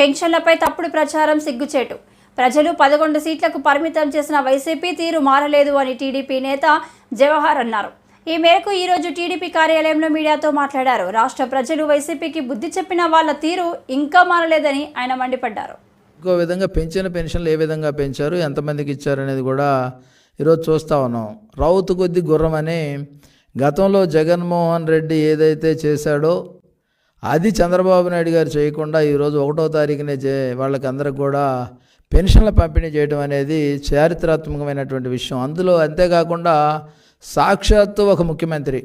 పెన్షన్లపై తప్పుడు ప్రచారం సిగ్గుచేటు. ప్రజలు పదకొండు సీట్లకు పరిమితం చేసిన వైసీపీ తీరు మారలేదు అని టీడీపీ నేత జవహర్ అన్నారు. ఈ మేరకు ఈరోజు టీడీపీ కార్యాలయంలో మీడియాతో మాట్లాడారు. రాష్ట్ర ప్రజలు వైసీపీకి బుద్ధి చెప్పిన వాళ్ళ తీరు ఇంకా మారలేదని ఆయన మండిపడ్డారు. ఇంకో విధంగా పెంచిన పెన్షన్లు ఏ విధంగా పెంచారు ఎంతమందికి ఇచ్చారు అనేది కూడా ఈరోజు చూస్తూ ఉన్నాం. రౌతు కొద్ది గుర్రం అని గతంలో జగన్మోహన్ రెడ్డి ఏదైతే చేశాడో అది చంద్రబాబు నాయుడు గారు చేయకుండా ఈరోజు ఒకటో తారీఖునే చే వాళ్ళకి అందరికి కూడా పెన్షన్ల పంపిణీ చేయడం అనేది చారిత్రాత్మకమైనటువంటి విషయం. అందులో అంతేకాకుండా సాక్షాత్తు ఒక ముఖ్యమంత్రి.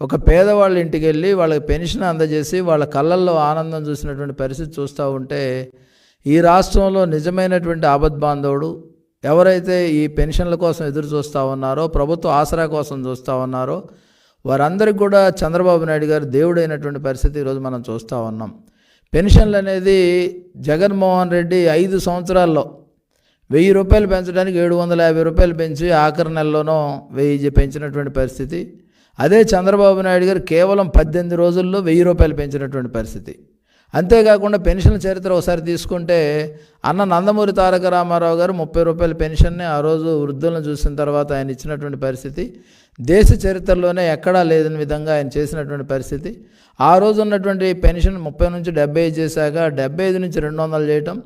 ఒక పేదవాళ్ళ ఇంటికి వెళ్ళి వాళ్ళకి పెన్షన్ అందజేసి వాళ్ళ కళ్ళల్లో ఆనందం చూసినటువంటి పరిస్థితి చూస్తూ ఉంటే ఈ రాష్ట్రంలో నిజమైనటువంటి ఆపద్బాంధవుడు ఎవరైతే ఈ పెన్షన్ల కోసం ఎదురు చూస్తూ ఉన్నారో ప్రభుత్వ ఆసరా కోసం చూస్తూ ఉన్నారో వారందరికీ కూడా చంద్రబాబు నాయుడు గారు దేవుడైనటువంటి పరిస్థితి ఈరోజు మనం చూస్తూ ఉన్నాం. పెన్షన్లు అనేది జగన్మోహన్ రెడ్డి ఐదు సంవత్సరాల్లో వెయ్యి రూపాయలు పెంచడానికి ఏడు వందల యాభై రూపాయలు పెంచి ఆఖరి నెలలోనో వెయ్యి పెంచినటువంటి పరిస్థితి. అదే చంద్రబాబు నాయుడు గారు కేవలం పద్దెనిమిది రోజుల్లో వెయ్యి రూపాయలు పెంచినటువంటి పరిస్థితి. అంతేకాకుండా పెన్షన్ చరిత్ర ఒకసారి తీసుకుంటే అన్న నందమూరి తారక రామారావు గారు ముప్పై రూపాయల పెన్షన్ని ఆ రోజు వృద్ధులను చూసిన తర్వాత ఆయన ఇచ్చినటువంటి పరిస్థితి. దేశ చరిత్రలోనే ఎక్కడా లేదని విధంగా ఆయన చేసినటువంటి పరిస్థితి. ఆ రోజు ఉన్నటువంటి పెన్షన్ ముప్పై నుంచి డెబ్బై ఐదు చేశాక డెబ్బై ఐదు నుంచి రెండు వందలు చేయటం.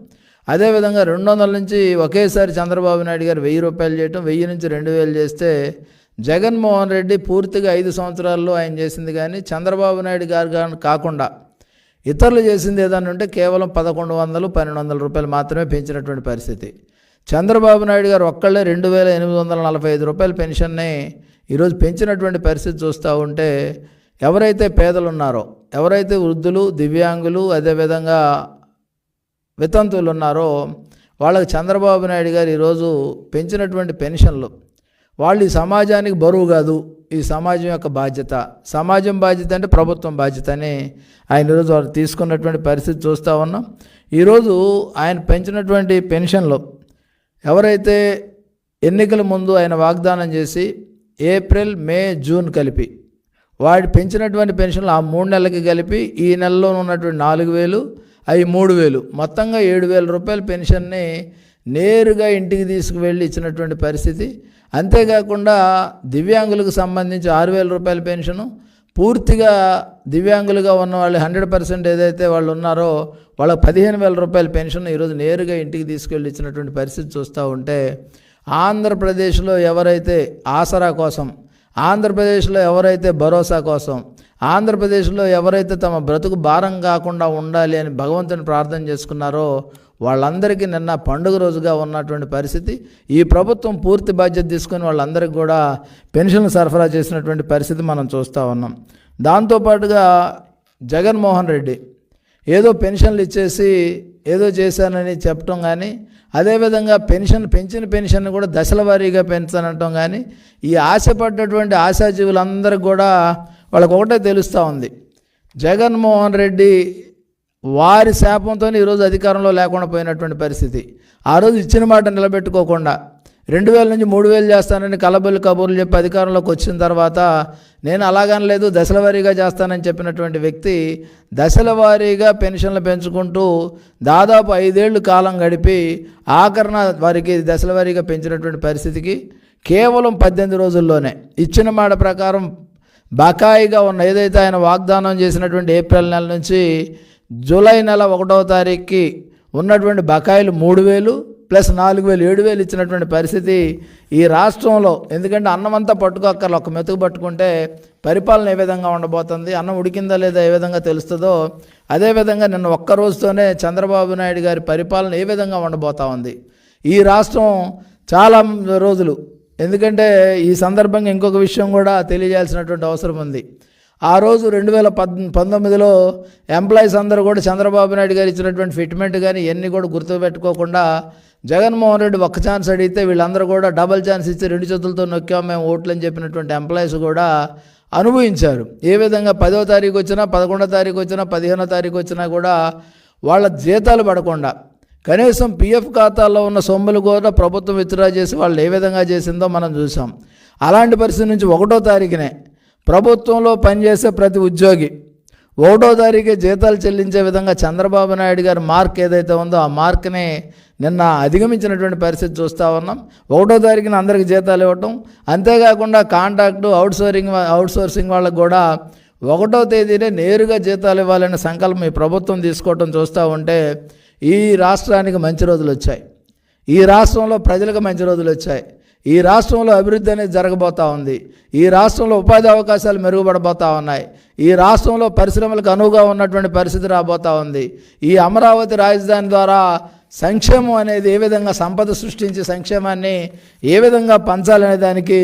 అదేవిధంగా రెండు వందల నుంచి ఒకేసారి చంద్రబాబు నాయుడు గారు వెయ్యి రూపాయలు చేయటం. వెయ్యి నుంచి రెండు వేలు చేస్తే జగన్మోహన్ రెడ్డి పూర్తిగా ఐదు సంవత్సరాల్లో ఆయన చేసింది కానీ చంద్రబాబు నాయుడు గారు కాకుండా ఇతరులు చేసింది ఏదన్నా ఉంటే కేవలం పదకొండు వందలు పన్నెండు వందల రూపాయలు మాత్రమే పెంచినటువంటి పరిస్థితి. చంద్రబాబు నాయుడు గారు ఒక్కళ్ళే రెండు వేల ఎనిమిది వందల నలభై ఐదు రూపాయల పెన్షన్ని ఈరోజు పెంచినటువంటి పరిస్థితి చూస్తూ ఉంటే ఎవరైతే పేదలు ఉన్నారో ఎవరైతే వృద్ధులు దివ్యాంగులు అదేవిధంగా వితంతువులు ఉన్నారో వాళ్ళకి చంద్రబాబు నాయుడు గారు ఈరోజు పెంచినటువంటి పెన్షన్లు వాళ్ళు ఈ సమాజానికి బరువు కాదు ఈ సమాజం యొక్క బాధ్యత. సమాజం బాధ్యత అంటే ప్రభుత్వం బాధ్యత అని ఆయన ఈరోజు వాళ్ళు తీసుకున్నటువంటి పరిస్థితి చూస్తూ ఉన్నాం. ఈరోజు ఆయన పెంచినటువంటి పెన్షన్లు ఎవరైతే ఎన్నికల ముందు ఆయన వాగ్దానం చేసి ఏప్రిల్ మే జూన్ కలిపి వాడు పెంచినటువంటి పెన్షన్లు ఆ మూడు నెలలకి కలిపి ఈ నెలలో ఉన్నటువంటి నాలుగు వేలు అవి మూడు వేలు. మొత్తంగా ఏడు వేల రూపాయల పెన్షన్ని నేరుగా ఇంటికి తీసుకువెళ్ళి ఇచ్చినటువంటి పరిస్థితి. అంతేకాకుండా దివ్యాంగులకు సంబంధించి ఆరు వేల రూపాయల పెన్షను పూర్తిగా దివ్యాంగులుగా ఉన్న వాళ్ళు హండ్రెడ్ పర్సెంట్ ఏదైతే వాళ్ళు ఉన్నారో వాళ్ళకి పదిహేను వేల రూపాయల పెన్షన్ ఈరోజు నేరుగా ఇంటికి తీసుకెళ్ళి ఇచ్చినటువంటి పరిస్థితి చూస్తూ ఉంటే ఆంధ్రప్రదేశ్లో ఎవరైతే ఆసరా కోసం ఆంధ్రప్రదేశ్లో ఎవరైతే భరోసా కోసం ఆంధ్రప్రదేశ్లో ఎవరైతే తమ బ్రతుకు భారం కాకుండా ఉండాలి అని భగవంతుని ప్రార్థన చేసుకున్నారో వాళ్ళందరికీ నిన్న పండుగ రోజుగా ఉన్నటువంటి పరిస్థితి. ఈ ప్రభుత్వం పూర్తి బాధ్యత తీసుకొని వాళ్ళందరికీ కూడా పెన్షన్లు సరఫరా చేసినటువంటి పరిస్థితి మనం చూస్తూ ఉన్నాం. దాంతోపాటుగా జగన్మోహన్ రెడ్డి ఏదో పెన్షన్లు ఇచ్చేసి ఏదో చేశానని చెప్పటం కానీ అదేవిధంగా పెన్షన్ పెంచిన పెన్షన్ కూడా దశల వారీగా పెంచనటం కానీ ఈ ఆశపడ్డటువంటి ఆశాజీవులందరికీ కూడా వాళ్ళకు ఒకటే తెలుస్తూ ఉంది. జగన్మోహన్ రెడ్డి వారి శాపంతో ఈరోజు అధికారంలో లేకుండా పోయినటువంటి పరిస్థితి. ఆ రోజు ఇచ్చిన మాట నిలబెట్టుకోకుండా రెండు వేల నుంచి మూడు వేలు చేస్తానని కలబొల్లి కబుర్లు చెప్పి అధికారంలోకి వచ్చిన తర్వాత నేను అలాగనలేదు దశల వారీగా చేస్తానని చెప్పినటువంటి వ్యక్తి దశల వారీగా పెన్షన్లు పెంచుకుంటూ దాదాపు ఐదేళ్ళు కాలం గడిపి ఆఖరణ వారికి దశల వారీగా పెంచినటువంటి పరిస్థితికి కేవలం పద్దెనిమిది రోజుల్లోనే ఇచ్చిన మాట ప్రకారం బకాయిగా ఉన్న ఏదైతే ఆయన వాగ్దానం చేసినటువంటి ఏప్రిల్ నెల నుంచి జూలై నెల ఒకటవ తారీఖుకి ఉన్నటువంటి బకాయిలు మూడు వేలు ప్లస్ నాలుగు వేలు ఏడు వేలు ఇచ్చినటువంటి పరిస్థితి ఈ రాష్ట్రంలో. ఎందుకంటే అన్నం అంతా పట్టుకోక్కర్లు ఒక మెతుకు పట్టుకుంటే పరిపాలన ఏ విధంగా ఉండబోతుంది అన్నం ఉడికిందా లేదా ఏ విధంగా తెలుస్తుందో. అదేవిధంగా నిన్న ఒక్క రోజుతోనే చంద్రబాబు నాయుడు గారి పరిపాలన ఏ విధంగా ఉండబోతా ఉంది. ఈ రాష్ట్రం చాలా రోజులు. ఎందుకంటే ఈ సందర్భంగా ఇంకొక విషయం కూడా తెలియజేయాల్సినటువంటి అవసరం ఉంది. ఆ రోజు రెండు వేల పద్ పంతొమ్మిదిలో ఎంప్లాయీస్ అందరూ కూడా చంద్రబాబు నాయుడు గారు ఇచ్చినటువంటి ఫిట్మెంట్ కానీ ఇవన్నీ కూడా గుర్తుపెట్టుకోకుండా జగన్మోహన్ రెడ్డి ఒక్క ఛాన్స్ అడిగితే వీళ్ళందరూ కూడా డబల్ ఛాన్స్ ఇచ్చి రెండు చేతులతో నొక్కాం మేము ఓట్లు అని చెప్పినటువంటి ఎంప్లాయీస్ కూడా అనుభవించారు. ఏ విధంగా పదో తారీఖు వచ్చినా పదకొండో తారీఖు వచ్చినా పదిహేనో తారీఖు వచ్చినా కూడా వాళ్ళ జీతాలు పడకుండా కనీసం పిఎఫ్ ఖాతాల్లో ఉన్న సొమ్ములు కూడా ప్రభుత్వం విత్డ్రా చేసి వాళ్ళు ఏ విధంగా చేసిందో మనం చూసాం. అలాంటి పరిస్థితి నుంచి ఒకటో తారీఖునే ప్రభుత్వంలో పనిచేసే ప్రతి ఉద్యోగి ఒకటో తారీఖు జీతాలు చెల్లించే విధంగా చంద్రబాబు నాయుడు గారి మార్క్ ఏదైతే ఉందో ఆ మార్క్ని నిన్న అధిగమించినటువంటి పరిస్థితి చూస్తూ ఉన్నాం. ఒకటో తారీఖున అందరికి జీతాలు ఇవ్వటం. అంతేకాకుండా కాంట్రాక్టు అవుట్సోరింగ్ అవుట్సోర్సింగ్ వాళ్ళకు కూడా ఒకటో తేదీనే నేరుగా జీతాలు ఇవ్వాలనే సంకల్పం ఈ ప్రభుత్వం తీసుకోవటం చూస్తూ ఉంటే ఈ రాష్ట్రానికి మంచి రోజులు వచ్చాయి. ఈ రాష్ట్రంలో ప్రజలకు మంచి రోజులు వచ్చాయి. ఈ రాష్ట్రంలో అభివృద్ధి అనేది జరగబోతూ ఉంది. ఈ రాష్ట్రంలో ఉపాధి అవకాశాలు మెరుగుపడబోతూ ఉన్నాయి. ఈ రాష్ట్రంలో పరిశ్రమలకు అనువుగా ఉన్నటువంటి పరిస్థితి రాబోతూ ఉంది. ఈ అమరావతి రాజధాని ద్వారా సంక్షేమం అనేది ఏ విధంగా సంపద సృష్టించి సంక్షేమాన్ని ఏ విధంగా పంచాలనే దానికి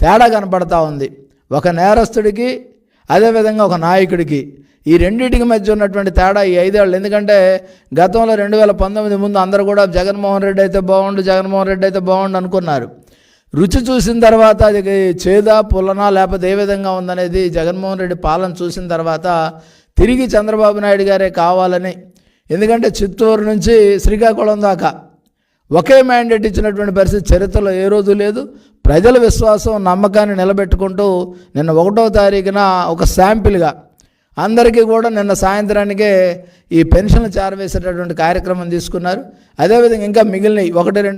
తేడా కనపడతా ఉంది. ఒక నేరస్తుడికి అదేవిధంగా ఒక నాయకుడికి ఈ రెండింటికి మధ్య ఉన్నటువంటి తేడా ఈ ఐదేళ్ళు. ఎందుకంటే గతంలో రెండు వేల పంతొమ్మిది ముందు అందరూ కూడా జగన్మోహన్ రెడ్డి అయితే బాగుండు జగన్మోహన్ రెడ్డి అయితే బాగుండు అనుకున్నారు. రుచి చూసిన తర్వాత అది చేదా పుల్లనా లేకపోతే ఏ విధంగా ఉందనేది జగన్మోహన్ రెడ్డి పాలన చూసిన తర్వాత తిరిగి చంద్రబాబు నాయుడు గారే కావాలని. ఎందుకంటే చిత్తూరు నుంచి శ్రీకాకుళం దాకా ఒకే మ్యాండేట్ ఇచ్చినటువంటి పరిస్థితి చరిత్రలో ఏ రోజు లేదు. ప్రజల విశ్వాసం నమ్మకాన్ని నిలబెట్టుకుంటూ నిన్న ఒకటో తారీఖున ఒక శాంపిల్గా అందరికీ కూడా నిన్న సాయంత్రానికే ఈ పెన్షన్లు చేరవేసేటటువంటి కార్యక్రమం తీసుకున్నారు. అదేవిధంగా ఇంకా మిగిలినవి ఒకటి రెండు